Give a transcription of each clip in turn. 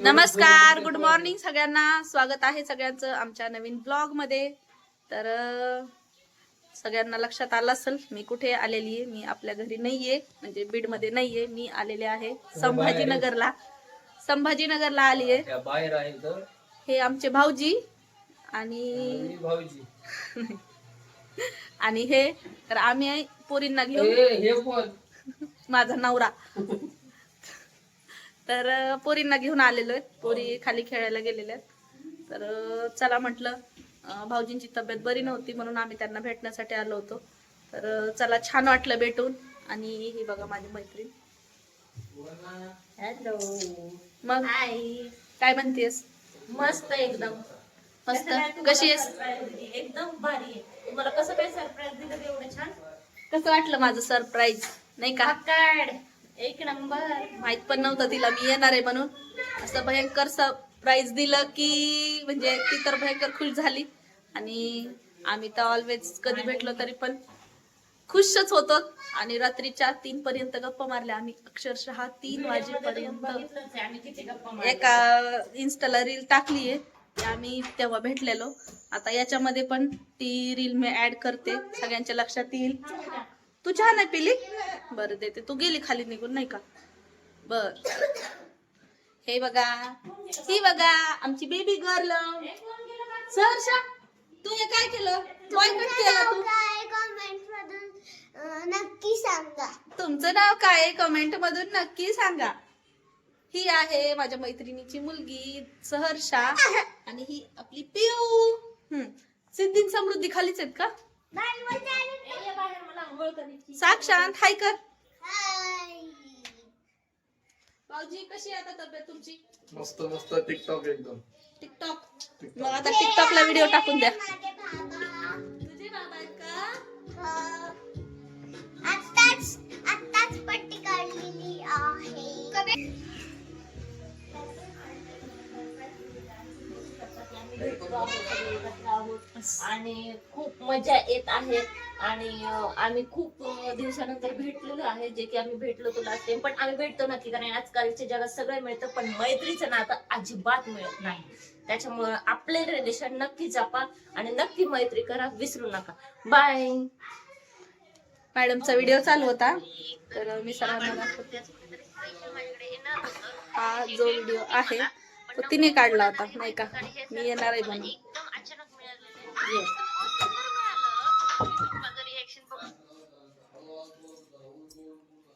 नमस्कार good morning सगळ्यांना. स्वागत आहे सगळ्यांचं आमच्या नवीन ब्लॉगमध्ये तर सगळ्यांना लक्षात आलं असेल मी कुठे आलेली आहे? मी आपल्या घरी नाहीये म्हणजे बीडमध्ये नाहीये. मी आलेले आहे संभाजीनगरला. संभाजीनगरला आली आहे बाहेर आहे तर हे आमचे भाऊजी आणि मी भाऊजी. आणि हे तर आम्ही पोरींना घेऊन हे कोण? माझा नवरा. तर पोरींना घेऊन आलेलो आहेत पोरी खाली खेळायला गेलेल्या आहेत. तर चला म्हटलं भाऊजींची तब्येत बरी नव्हती म्हणून आम्ही त्यांना भेटण्यासाठी आलो होतो. तर चला छान वाटलं भेटून. आणि ही बघा माझी मैत्रीण. हॅलो. मग? काय म्हणतेस? मस्त एकदम. मस्त. कशी आहेस? एकदम भारी आहे. तुम्हाला कसं काय सरप्राईज दिलं एवढं छान? कसं वाटलं माझं सरप्राईज नाही का? एक नंबर. माहीत पण नव्हतं तिला मी येणार आहे म्हणून. असं भयंकर सरप्राईज दिलं की म्हणजे ती तर भयंकर खुश झाली. आणि आम्ही तर ऑलवेज कधी भेटलो तरी पण खुशच होतो. आणि रात्रीच्या तीन पर्यंत गप्पा मारल्या आम्ही. अक्षरशः तीन वाजेपर्यंत एका इन्स्टाला रील टाकली आहे. आम्ही तेव्हा भेटलेलो. आता याच्यामध्ये पण ती रील मी ऍड करते. सगळ्यांच्या लक्षात येईल. तू छान आहे पिली? बरं देते. तू गेली खाली निघून नाही का? बर. हे बघा. ही बघा. आमची बेबी गर्ल सहर्षा तू हे काय केलं? तू? नक्की सांगा. तुमचं नाव काय? कमेंट मधून नक्की सांगा. ही आहे माझ्या मैत्रिणीची मुलगी सहर्षा. आणि ही आपली पिऊ हम्म. सिद्धी समृद्धी खालीच आहेत का? साक्षात हाय कर. हाय. भाऊजी कशी आहे आता तब्येत तुमची? मस्त मस्त टिकटॉक एकदम. टिकटॉक. मग आता टिकटॉकला व्हिडिओ टाकून द्या. आणि खूप मजा येत आहे. आणि आम्ही खूप दिवसानंतर भेटलेलो आहे. जे की आम्ही भेटलो तो लास्ट टाइम पण आम्ही भेटतो नक्की कारण आजकालच्या जगात सगळं मिळतं पण मैत्रीचं नातं अजिबात मिळत नाही. त्याच्यामुळं आपले रिलेशन नक्की जपा आणि नक्की मैत्री करा विसरू नका. बाय मॅडमचा व्हिडिओ चालू होता. तर मी सर्वांना हा जो व्हिडिओ आहे. तिने काढला होता नाही का? मी येणार आहे म्हणून.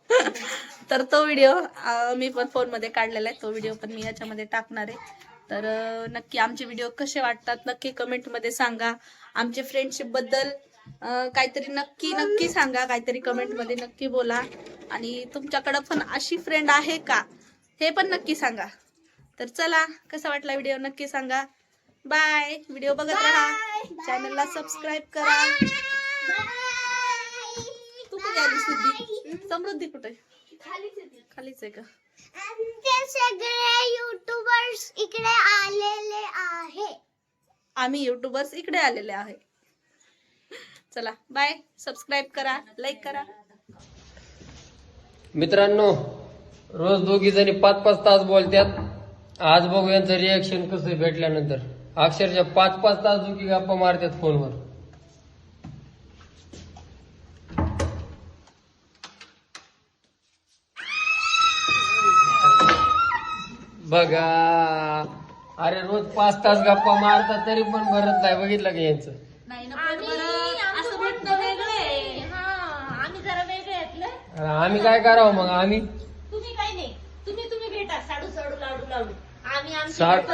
तर तो व्हिडिओ मी पण फोनमध्ये काढलेला आहे. तो व्हिडिओ पण मी याच्यामध्ये टाकणार आहे. तर नक्की आमचे व्हिडिओ कसे वाटतात नक्की कमेंटमध्ये सांगा. आमचे फ्रेंडशिपबद्दल काहीतरी नक्की नक्की सांगा. काहीतरी कमेंटमध्ये नक्की बोला. आणि तुमच्याकडं पण अशी फ्रेंड आहे का? हे पण नक्की सांगा. तर चला कसा वाटला व्हिडिओ नक्की सांगा. बाय व्हिडिओ बघत राहा. चॅनलला सबस्क्राईब करा. तू कुठे आली सिद्धी? समृद्धी कुठे? खालीच आहे का? आमचे सगळे युट्यूबर्स इकडे आलेले आहे. आम्ही युट्यूबर्स इकडे आलेले आहे. चला बाय सबस्क्राईब करा लाईक करा. मित्रांनो रोज दोघी जणी पाच पाच तास बोलतात आज बघू यांचं रिॲक्शन कसं भेटल्यानंतर. अक्षरशः पाच पाच तास दोघी गप्पा मारतात फोनवर. बघा. अरे रोज पाच तास गप्पा मारतात तरी पण भरत नाही. बघितलं का यांचं? नाही असं भेटणं वेगळं आहे. हा आम्ही जरा वेगळे आहेत ना. अरे आम्ही काय करावं मग? आम्ही? तुम्ही काही नाही. तुम्ही तुम्ही भेटा. साडू साडू लाडू लाडू. साड-.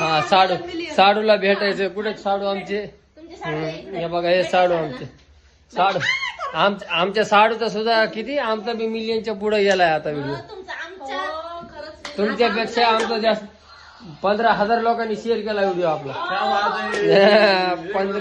हा साडू. साडूला भेटायचं. कुठे साडू आमचे. हे बघा हे साडू आमचे. साडू. आमच्या आमच्या साडूचा सुद्धा किती? आमचा बी मिलियनच्या पुढे गेलाय आता व्हिडिओ तुमचं आमच्या तुमच्यापेक्षा आमचा जास्त पंधरा हजार लोकांनी शेअर केला व्हिडिओ आपला. पंधरा